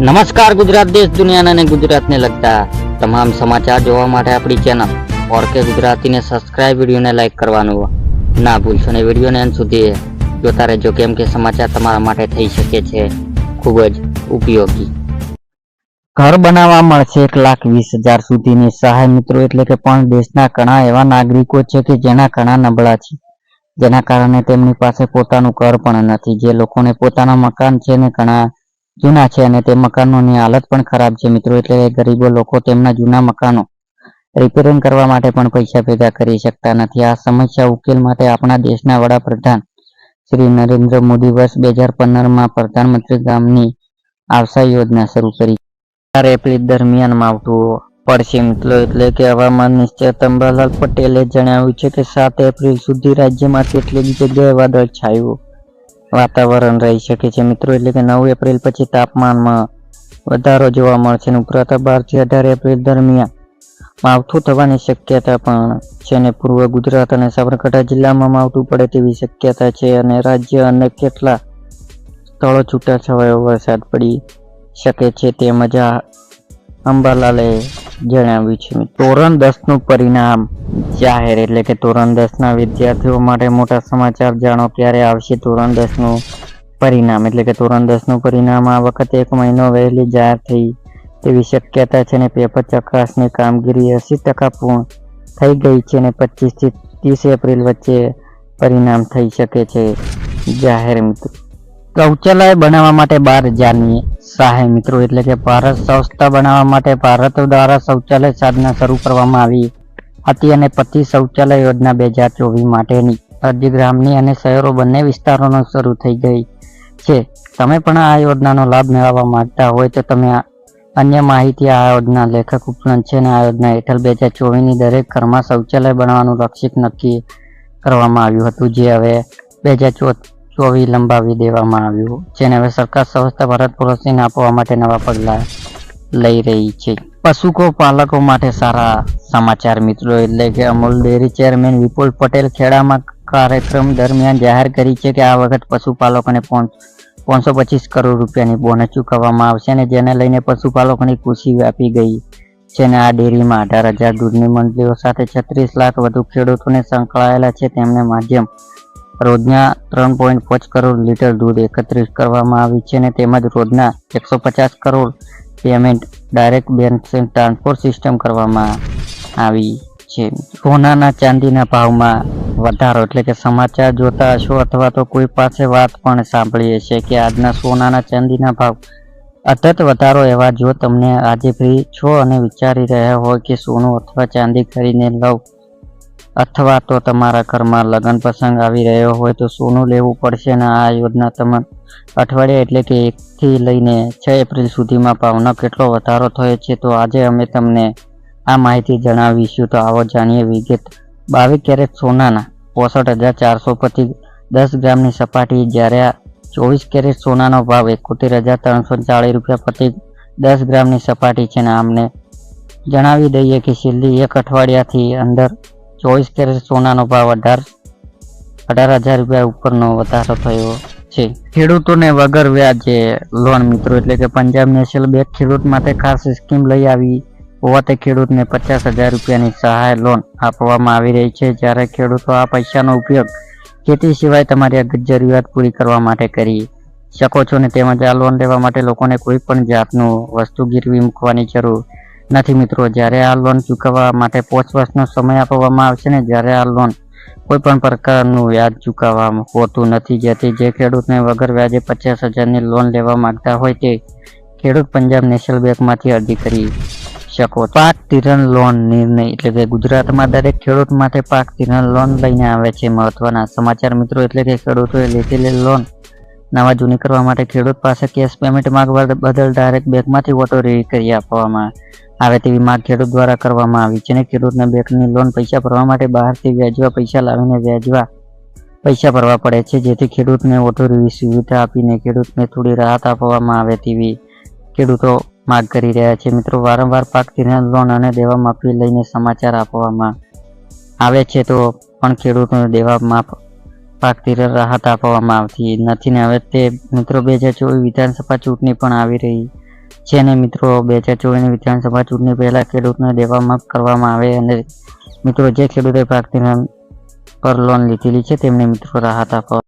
નમસ્કાર ગુજરાત દેશ દુનિયાના અને ગુજરાતને લગતા તમામ સમાચાર જોવા માટે આપણી ચેનલ ઓરકે ગુજરાતીને સબસ્ક્રાઇબ વિડીયોને લાઈક કરવાનું ના ભૂલશો ને વિડીયોને અંત સુધી જોતા રહેજો કેમ કે સમાચાર તમારા માટે થઈ શકે છે ખૂબ જ ઉપયોગી. ઘર બનાવવા મળશે એક લાખ વીસ હજાર સુધીની સહાય મિત્રો એટલે કે પણ દેશના ઘણા એવા નાગરિકો છે કે જેના ઘણા નબળા છે. જેના કારણે તેમની પાસે પોતાનું ઘર પણ નથી. જે લોકોને પોતાના મકાન છે ને ઘણા જૂના છે અને તે મકાનોની હાલત પણ ખરાબ છે મિત્રો. એટલે ગરીબો લોકો તેમના જૂના મકાનો રિપેરિંગ કરવા માટે પણ પૈસા ભેગા કરી શકતા નથી. આ સમસ્યા ઉકેલ માટે આપણા દેશના વડાપ્રધાન શ્રી નરેન્દ્ર મોદી વર્ષ બે હજાર પંદરમાં પ્રધાનમંત્રી ગામની આવસા યોજના શરૂ કરી. ચાર એપ્રિલ દરમિયાન માવઠું પડશે મિત્રો. એટલે કે હવામાન નિશ્ચય અંબાલાલ પટેલે જણાવ્યું છે કે સાત એપ્રિલ સુધી રાજ્યમાં કેટલીક જગ્યાએ વાદળ છાયું વાતાવરણ રહી શકે છે. મિત્રો, એટલે કે નવ એપ્રિલ પછી તાપમાનમાં વધારો જોવા મળશે અને ઉપરાંત બારથી અઢાર એપ્રિલ દરમિયાન માવઠું થવાની શક્યતા પણ છે અને પૂર્વ ગુજરાત અને સાબરકાંઠા જિલ્લામાં માવઠું પડે તેવી શક્યતા છે અને રાજ્ય અને કેટલા સ્થળો છૂટાછવાયો વરસાદ પડી શકે છે તેમજ અંબાલાલે જણાવ્યું છે ધોરણ દસનું પરિણામ જાહેર એટલે કે ધોરણ દસ ના વિદ્યાર્થીઓ માટે મોટા સમાચાર જાણો ક્યારે આવશે ધોરણ દસનું પરિણામ. એટલે કે ધોરણ દસનું પરિણામ આ વખતે એક મહિનો વહેલી જાહેર થઈ તેવી શક્યતા છે અને પેપર ચકાસની કામગીરી એસી ટકા પૂર્ણ થઈ ગઈ છે અને પચીસથી ત્રીસ એપ્રિલ વચ્ચે પરિણામ થઈ શકે છે. જાહેર મિત્રો. શૌચાલય બનાવવા માટે બાર હજારની સહાય મિત્રો એટલે કે ભારત સંસ્થા બનાવવા માટે ભારત દ્વારા શૌચાલય સાધના શરૂ કરવામાં આવી હતી અને પતિ શૌચાલય યોજના બે હજાર ચોવીસ માટેની. અરજી ગ્રામની અને શહેરો બંને વિસ્તારોનો શરૂ થઈ ગઈ છે. તમે પણ આ યોજનાનો લાભ મેળવવા માંગતા હોય તો તમે અન્ય માહિતી આ યોજના લેખક ઉપલબ્ધ છે અને આ યોજના હેઠળ બે હજાર ચોવીસની દરેક ઘરમાં શૌચાલય બનાવવાનું લક્ષ્ય નક્કી કરવામાં આવ્યું હતું. જે હવે બે હજાર ચોવીસ લંબાવી દેવામાં આવ્યું, જેને હવે સરકાર સંસ્થા ભારત પ્રોત્સાહન આપવા માટે નવા પગલાં લઈ રહી છે. પશુકો પાલકો માટે સારા સમાચાર મિત્રો, એટલે કે અમૂલ ડેરી ચેરમેન વિપુલ પટેલ ખેડામાં કાર્યક્રમ દરમિયાન જાહેર કરી છે કે આ વખત પશુપાલકોને પાંચસો પચીસ કરોડ રૂપિયાની બોનસ ચૂકવવામાં આવશે અને જેને લઈને પશુપાલકોની ખુશી વ્યાપી ગઈ છે અને આ ડેરીમાં અઢાર હજાર દૂધની મંડળીઓ સાથે છત્રીસ લાખ વધુ ખેડૂતોને સંકળાયેલા છે. તેમને માધ્યમ રોજના ત્રણ પોઈન્ટ પાંચ કરોડ લીટર દૂધ એકત્રિત કરવામાં આવી છે અને તેમજ રોજના એકસો પચાસ crore payment direct bank transport system કરવામાં આવી છે. સોનાના ચાંદીના ભાવમાં વધારો એટલે કે સમાચાર જોતા હશો અથવા તો કોઈ પાસે વાત પણ સાંભળીએ છીએ કે આજના સોનાના ચાંદીના ભાવ અતત વધારો એવા જો તમને આજે ફ્રી છો અને વિચારી રહ્યા હોય કે સોનું અથવા ચાંદી ખરીદને લવ અથવા તો તમારા ઘરમાં લગ્ન પ્રસંગ આવી રહ્યો હોય તો સોનું લેવું પડશે અને આ યોજના તમે અઠવાડિયા એટલે કે એકથી લઈને છ એપ્રિલ સુધીમાં ભાવનો કેટલો વધારો થયો છે તો આજે અમે તમને આ માહિતી જણાવીશું. તો આવો જાણીએ વિગત. બાવીસ કેરેટ સોનાના પોસઠ હજાર ચારસો પછી દસ ગ્રામની સપાટી જ્યારે ચોવીસ કેરેટ સોનાનો ભાવ એકોતેર હજાર ત્રણસો ચાળીસ રૂપિયા પ્રતિ દસ ગ્રામની સપાટી છે ને આમને જણાવી દઈએ કે છેલ્લી એક અઠવાડિયાથી અંદર ચોવીસ કેરેટ સોનાનો ભાવ અઢાર અઢાર હજાર રૂપિયા ઉપરનો વધારો થયો છે. ખેડૂતોને વગર વ્યાજે લોન, મિત્રો, એટલે કે પંજાબ નેશનલ બેંક ખેડૂત માટે ખાસ સ્કીમ લઈ આવી હોવાથી ખેડૂતને પચાસ હજાર રૂપિયાની સહાય લોન આપવામાં આવી રહી છે. જ્યારે ખેડૂતો આ પૈસાનો ઉપયોગ ખેતી સિવાય તમારી અગત્ય જરૂરિયાત પૂરી કરવા માટે કરી શકો છો ને તેમજ આ લોન લેવા માટે લોકોને કોઈ પણ જાતનું વસ્તુ ગીરવી મૂકવાની જરૂર નથી મિત્રો, જ્યારે આ લોન ચૂકવવા માટે પાંચ વર્ષનો સમય આપવામાં આવશે ને, જ્યારે આ લોન કોઈ પણ પ્રકારનું વ્યાજ ચૂકવવામાં હોતું નથી. જેથી જે ખેડૂતને વગર વ્યાજે પચાસ હજારની લોન લેવા માંગતા હોય તે ખેડૂત પંજાબ નેશનલ બેંકમાંથી અરજી કરી શકો. પાક તિરણ લોન નિર્ણય એટલે કે ગુજરાતમાં દરેક ખેડૂત માટે પાક તિરણ લોન લઈને આવે છે મહત્વના સમાચાર મિત્રો, એટલે કે ખેડૂતોએ લીધેલી લોન નવા જૂની કરવા માટે ખેડૂત પાસે કેશ પેમેન્ટ માંગવા બદલ ડાયરેક્ટ બેંકમાંથી ઓટો રેડી કરી આપવામાં આવે તેવી માંગ ખેડૂત દ્વારા કરવામાં આવી છે. અને ખેડૂતને બેંકની લોન પૈસા ભરવા માટે બહારથી વ્યાજવા પૈસા લાવીને વ્યાજવા પૈસા ભરવા પડે છે. જેથી ખેડૂતને ઓટો રેવી સુવિધા આપીને ખેડૂતને થોડી રાહત આપવામાં આવે તેવી ખેડૂતો માંગ કરી રહ્યા છે. મિત્રો, વારંવાર પાક ધિરાણ લોન અને દેવા માફી લઈને સમાચાર આપવામાં આવે છે તો પણ ખેડૂતોને દેવા માફ, પાક ધિરાણ રાહત આપવામાં આવતી નથી ને હવે તે મિત્રો, બે હજાર ચોવીસ વિધાનસભા ચૂંટણી પણ આવી રહી જેને મિત્રો બે હજાર ચોવીસની વિધાનસભા ચૂંટણી પહેલા ખેડૂતને દેવા માફ કરવામાં આવે અને મિત્રો જે ખેડૂતે પાકથી પર લોન લીધેલી છે, તેમને મિત્રો રાહત આપવા